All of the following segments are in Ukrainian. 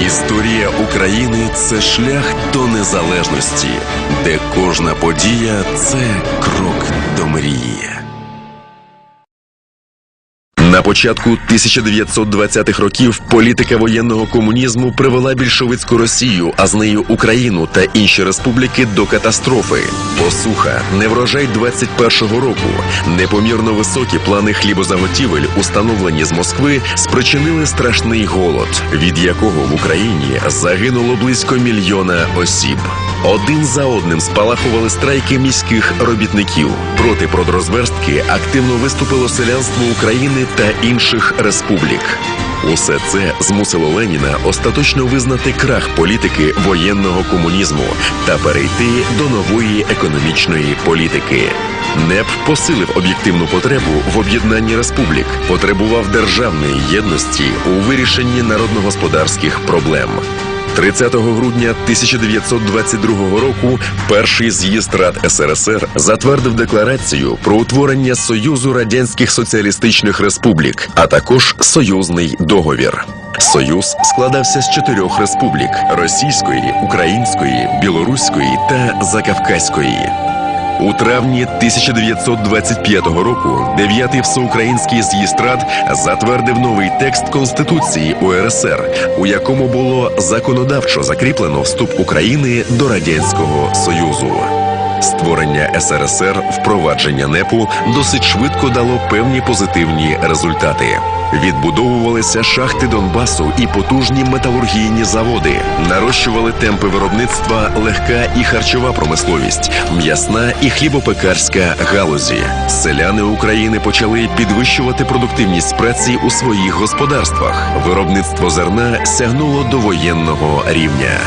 Історія України це шлях до незалежності, де кожна подія це крок до мрії. На початку 1920-х років політика воєнного комунізму привела більшовицьку Росію, а з нею Україну та інші республіки до катастрофи. Посуха, неврожай 21-го року, непомірно високі плани хлібозаготівель, установлені з Москви, спричинили страшний голод, від якого в Україні загинуло близько мільйона осіб. Один за одним спалахували страйки міських робітників. Проти продрозверстки активно виступило селянство України та інших республік. Усе це змусило Леніна остаточно визнати крах політики воєнного комунізму та перейти до нової економічної політики. НЕП посилив об'єктивну потребу в об'єднанні республік, потребував державної єдності у вирішенні народно-господарських проблем. 30 грудня 1922 року перший з'їзд Рад СРСР затвердив декларацію про утворення Союзу Радянських Соціалістичних Республік, а також союзний договір. Союз складався з чотирьох республік: російської, української, білоруської та закавказької. У травні 1925 року дев'ятий всеукраїнський з'їзд рад затвердив новий текст Конституції УРСР, у якому було законодавчо закріплено вступ України до Радянського Союзу. Створення СРСР, впровадження НЕПу досить швидко дало певні позитивні результати. Відбудовувалися шахти Донбасу і потужні металургійні заводи, нарощували темпи виробництва легка і харчова промисловість, м'ясна і хлібопекарська галузі. Селяни України почали підвищувати продуктивність праці у своїх господарствах. Виробництво зерна сягнуло до воєнного рівня.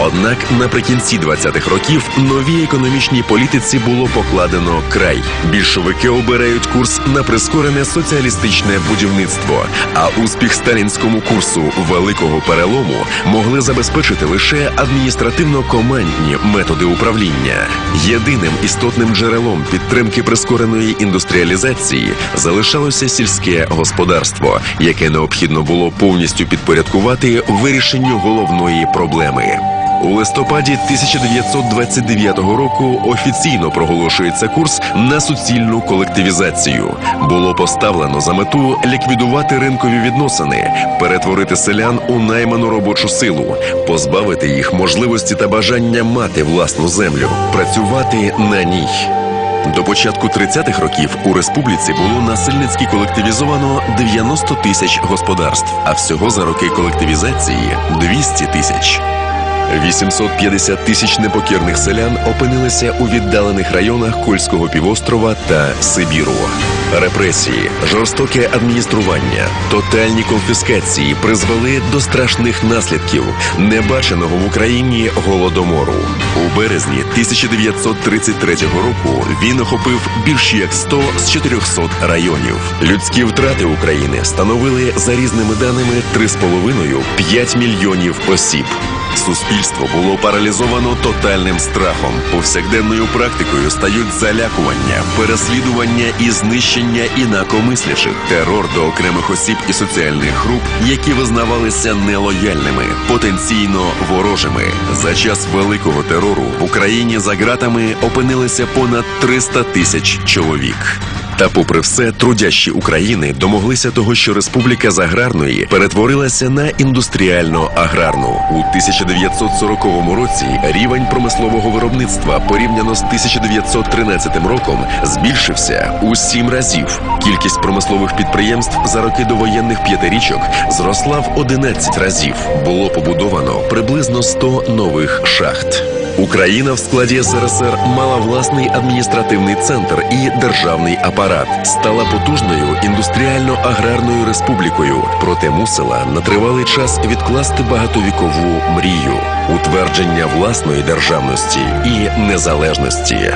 Однак наприкінці 20-х років новій економічній політиці було покладено край. Більшовики обирають курс на прискорене соціалістичне будівництво. А успіх сталінському курсу великого перелому могли забезпечити лише адміністративно-командні методи управління. Єдиним істотним джерелом підтримки прискореної індустріалізації залишалося сільське господарство, яке необхідно було повністю підпорядкувати вирішенню головної проблеми. У листопаді 1929 року офіційно проголошується курс на суцільну колективізацію. Було поставлено за мету ліквідувати ринкові відносини, перетворити селян у найману робочу силу, позбавити їх можливості та бажання мати власну землю, працювати на ній. До початку 30-х років у республіці було насильницьки колективізовано 90 тисяч господарств, а всього за роки колективізації 200 тисяч. 850 тисяч непокірних селян опинилися у віддалених районах Кольського півострова та Сибіру. Репресії, жорстоке адміністрування, тотальні конфіскації призвели до страшних наслідків небаченого в Україні голодомору. У березні 1933 року він охопив більш як 100 з 400 районів. Людські втрати України становили за різними даними 3,5-5 мільйонів осіб. Суспільство було паралізовано тотальним страхом. Повсякденною практикою стають залякування, переслідування і знищення інакомислячих, терор до окремих осіб і соціальних груп, які визнавалися нелояльними, потенційно ворожими. За час великого терору в Україні за ґратами опинилися понад 300 тисяч чоловік. Та, попри все, трудящі України домоглися того, що республіка з аграрної перетворилася на індустріально-аграрну. У 1940 році рівень промислового виробництва порівняно з 1913 роком збільшився у сім разів. Кількість промислових підприємств за роки довоєнних п'ятирічок зросла в 11 разів. Було побудовано приблизно 100 нових шахт. Україна в складі СРСР мала власний адміністративний центр і державний апарат, стала потужною індустріально-аграрною республікою, проте мусила на тривалий час відкласти багатовікову мрію утвердження власної державності і незалежності.